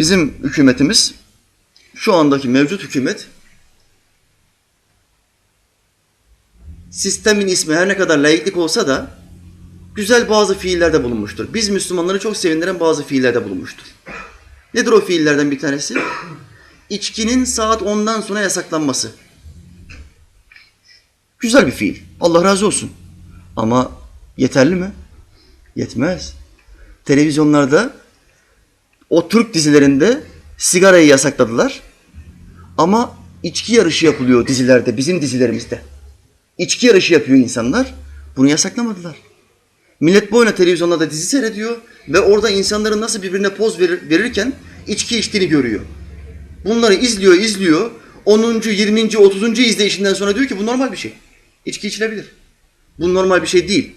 Bizim hükümetimiz, şu andaki mevcut hükümet, sistemin ismi her ne kadar laiklik olsa da güzel bazı fiillerde bulunmuştur. Biz Müslümanları çok sevindiren bazı fiillerde bulunmuştur. Nedir o fiillerden bir tanesi? İçkinin saat 10'dan sonra yasaklanması. Güzel bir fiil. Allah razı olsun. Ama yeterli mi? Yetmez. Televizyonlarda o Türk dizilerinde sigarayı yasakladılar. Ama içki yarışı yapılıyor dizilerde, bizim dizilerimizde. İçki yarışı yapıyor insanlar. Bunu yasaklamadılar. Millet boyuna televizyonlarda dizi seyrediyor ve orada insanların nasıl birbirine poz verir, verirken içki içtiğini görüyor. Bunları izliyor, izliyor. 10. 20. 30. izleyişinden sonra diyor ki bu normal bir şey. İçki içilebilir. Bu normal bir şey değil.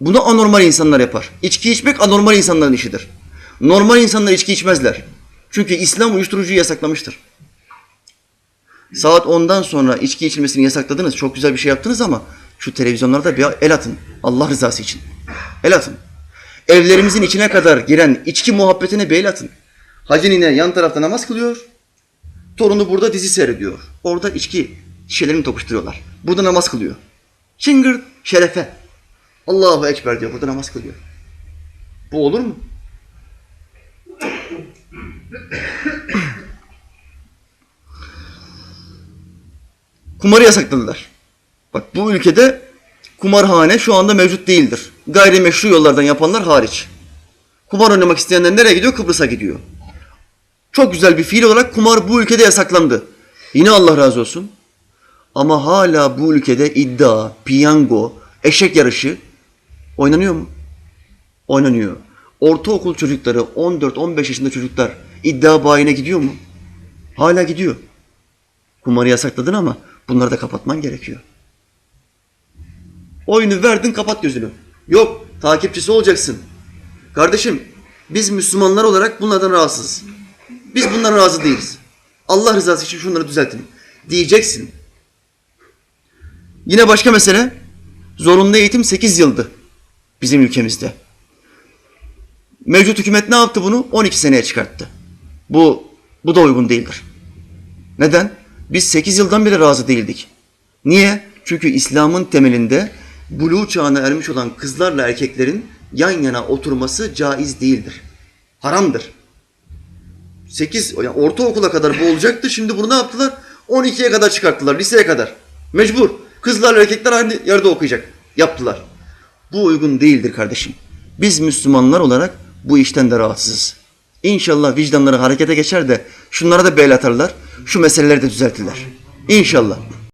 Bunu anormal insanlar yapar. İçki içmek anormal insanların işidir. Normal insanlar içki içmezler. Çünkü İslam uyuşturucuyu yasaklamıştır. Saat 10'dan sonra içki içilmesini yasakladınız. Çok güzel bir şey yaptınız ama şu televizyonlarda bir el atın. Allah rızası için. El atın. Evlerimizin içine kadar giren içki muhabbetine bir el atın. Hacı nine yan tarafta namaz kılıyor. Torunu burada dizi seyrediyor. Orada içki şişelerini tokuşturuyorlar. Burada namaz kılıyor. Çıngır şerefe. Allahu Ekber diyor. Burada namaz kılıyor. Bu olur mu? Kumarı yasakladılar. Bak bu ülkede kumarhane şu anda mevcut değildir. Gayrimeşru yollardan yapanlar hariç. Kumar oynamak isteyenler nereye gidiyor? Kıbrıs'a gidiyor. Çok güzel bir fiil olarak kumar bu ülkede yasaklandı. Yine Allah razı olsun. Ama hala bu ülkede iddia, piyango, eşek yarışı oynanıyor mu? Oynanıyor. Ortaokul çocukları, 14-15 yaşında çocuklar iddia bayine gidiyor mu? Hala gidiyor. Kumarı yasakladın ama bunları da kapatman gerekiyor. Oyunu verdin kapat gözünü. Yok takipçisi olacaksın. Kardeşim biz Müslümanlar olarak bunlardan rahatsızız. Biz bundan razı değiliz. Allah rızası için şunları düzeltin. Diyeceksin. Yine başka mesele. Zorunlu eğitim 8 yıldı bizim ülkemizde. Mevcut hükümet ne yaptı bunu? 12 seneye çıkarttı. Bu, bu da uygun değildir. Neden? Biz 8 yıldan beri razı değildik. Niye? Çünkü İslam'ın temelinde buluğ çağına ermiş olan kızlarla erkeklerin yan yana oturması caiz değildir. Haramdır. 8, yani ortaokula kadar bu olacaktı. Şimdi bunu ne yaptılar? 12'ye kadar çıkarttılar, liseye kadar. Mecbur. Kızlarla erkekler aynı yerde okuyacak. Yaptılar. Bu uygun değildir kardeşim. Biz Müslümanlar olarak bu işten de rahatsızız. İnşallah vicdanları harekete geçer de şunlara da bel atarlar. Şu meseleleri de düzeltirler. İnşallah.